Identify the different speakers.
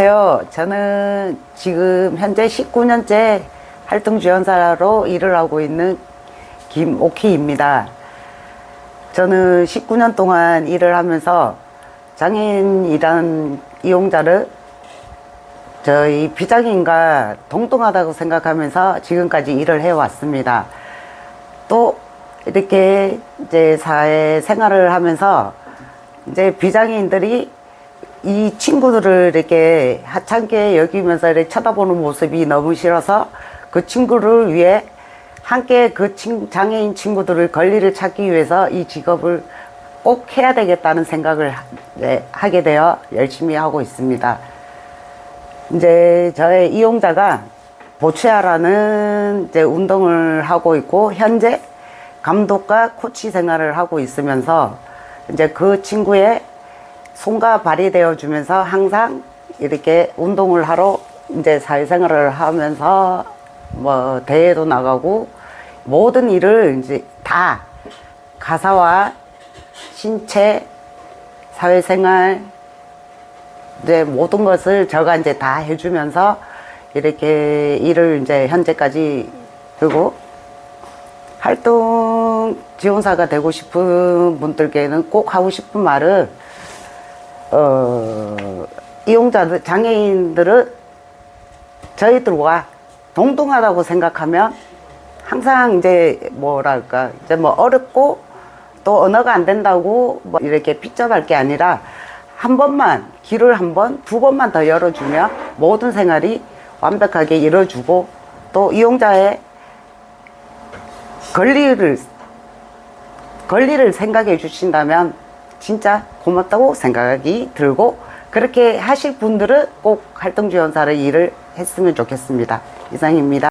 Speaker 1: 안녕하세요. 저는 지금 현재 19년째 활동 지원사로 일을 하고 있는 김오키입니다. 저는 19년 동안 일을 하면서 장애인이란 이용자를 저희 비장애인과 동등하다고 생각하면서 지금까지 일을 해왔습니다. 또 이렇게 이제 사회 생활을 하면서 이제 비장애인들이 이 친구들을 이렇게 하찮게 여기면서 이렇게 쳐다보는 모습이 너무 싫어서 그 친구를 위해 함께 그 친- 장애인 친구들의 권리를 찾기 위해서 이 직업을 꼭 해야 되겠다는 생각을 하- 네, 하게 되어 열심히 하고 있습니다. 이제 저의 이용자가 보치아라는 이제 운동을 하고 있고 현재 감독과 코치 생활을 하고 있으면서 이제 그 친구의 손과 발이 되어 주면서 항상 이렇게 운동을 하러 이제 사회생활을 하면서 뭐 대회도 나가고 모든 일을 이제 다 가사와 신체 사회생활 이제 모든 것을 저가 이제 다 해주면서 이렇게 일을 이제 현재까지 들고 활동 지원사가 되고 싶은 분들께는 꼭 하고 싶은 말은 어 이용자들 장애인들은 저희들과 동등하다고 생각하면 항상 이제 뭐랄까 이제 뭐 어렵고 또 언어가 안 된다고 뭐 이렇게 삐져날 게 아니라 한 번만 길을 한 번, 두 번만 더 열어주면 모든 생활이 완벽하게 이루어지고 또 이용자의 권리를 권리를 생각해 주신다면 진짜 고맙다고 생각이 들고 그렇게 하실 분들은 꼭 활동지원사를 일을 했으면 좋겠습니다. 이상입니다.